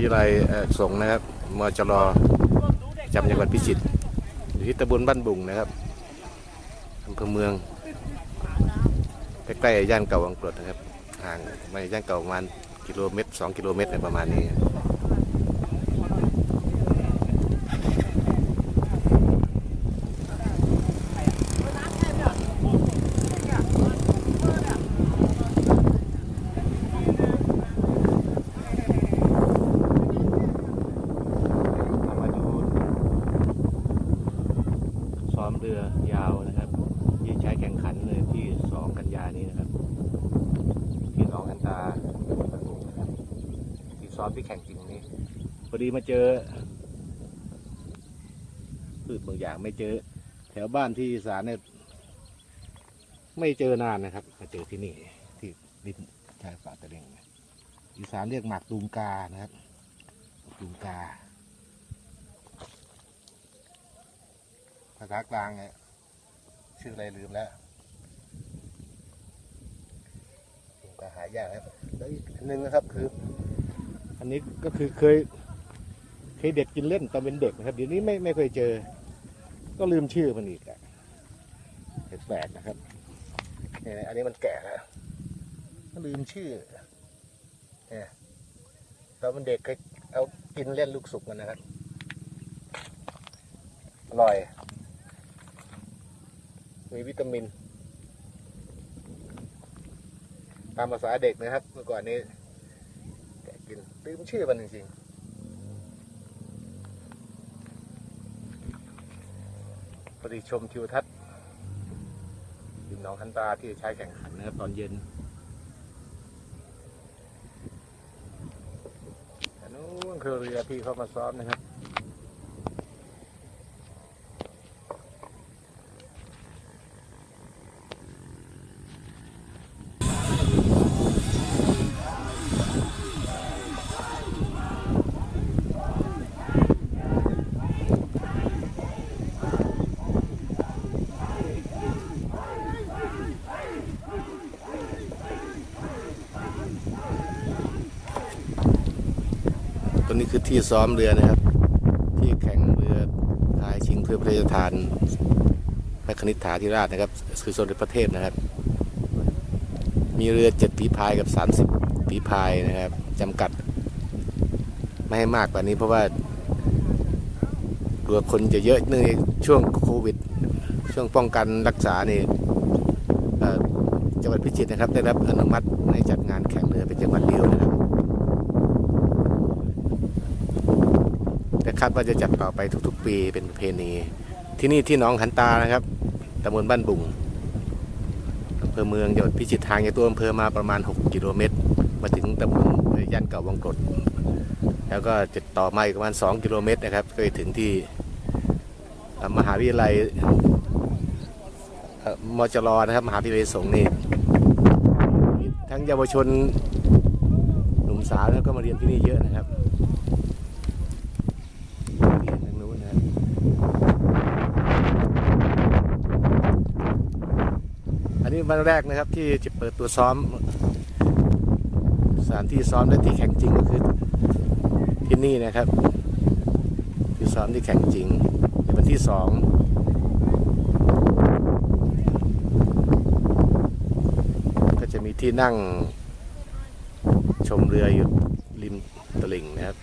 ทยาลัยสงฆ์นะครับมจรจำจังหวัดพิจิตรอยู่ที่ตำบลบ้านบุงนะครับอำเภอเมืองใกล้ๆย่านเก่าวังกรดนะครับห่างไม่ย่านเก่าประมาณกิโลเมตรสองกิโลเมตรอะไรประมาณนี้ เรามาดูซ้ อมเรือยาวนะครับ ที่ใช้แข่งขันเลยที่สองกันยานี้นะครับ ที่หนองกันตานะครับที่ซ้อมที่แข่งจริงนี้พอดีมาเจอพืชบางอย่างไม่เจอ แถวบ้านที่อีสานเนี่ยไม่เจอนานนะครับมาเจอที่นี่ที่ริมชายป่าตะเลงอีสานเรียกหมากตูมกานะครับตูมกา ภาษากลางเนี่ยชื่ออะไรลืมแล้วก็หายากครับแล้วอีกอันหนึ่งนะครับคือ อันนี้ก็คือเคย เคยเด็กกินเล่นตอนเป็นเด็กนะครับเดี๋ยวนี้ไม่ไม่เคยเจอ ก็ลืมชื่อมันอีกอะแปลกนะครับเนี่ยอันนี้มันแก่แล้วก็ลืมชื่อเนี่ยตอนเป็นเด็กเคยเอากินเล่นลูกสุกมันนะครับอร่อย มีวิตามิน ตามภาษาเด็กนะครับ เมื่อก่อนนี้แกกินลืมชื่อมันจริงๆพอดีชมทิวทัศน์ดินหนองคันตาที่ใช้แข่งขันนะครับตอนเย็นอันนู้นคือเรือที่เขามาซ้อมนะครับ นี้คือที่ซ้อมเรือนะครับ ที่แข่งเรือพายชิงเพื่อพระราชทานพระคณิษฐาธิราชนะครับ คือสมเด็จพระเทพนะครับ มีเรือเจ็ดฝีพายกับสามสิบฝีพายนะครับจำกัด ไม่ให้มากกว่านี้เพราะว่าเรือคนจะเยอะเนื่องในช่วงโควิด ช่วงป้องกันรักษานี่จังหวัดพิจิตรนะครับได้รับอนุมัติให้จัดงานแข่งเรือเป็นจังหวัดเดียวนะครับ แต่คาดว่าจะจัดต่อไปทุกๆ ปีเป็นประเพณี ที่นี่ที่หนองขันตานะครับตำบลบ้านบุงอำเภอเมืองจังหวัดพิจิตรทางจากตัวอำเภอมาประมาณ 6 กิโลเมตร มาถึงตำบลย่านเก่าวังกรดแล้วก็จะต่อมาอีกประมาณ 2 กิโลเมตรนะครับ ก็จะถึงที่มหาวิทยาลัยมจรนะครับมหาวิทยาลัยสงฆ์นี่ทั้งเยาวชนหนุ่มสาวแล้วก็มาเรียนที่นี่เยอะนะครับ เรียนทางนู้นนะครับอัน นี้วันแรกนะครับ ที่จะเปิดตัวซ้อม สถานที่ซ้อมและที่แข่งจริงก็คือที่นี่นะครับ ที่ซ้อมที่แข่งจริงในวันที่สองก็จะมีที่นั่งชมเรืออยู่ริมตลิ่งนะครับ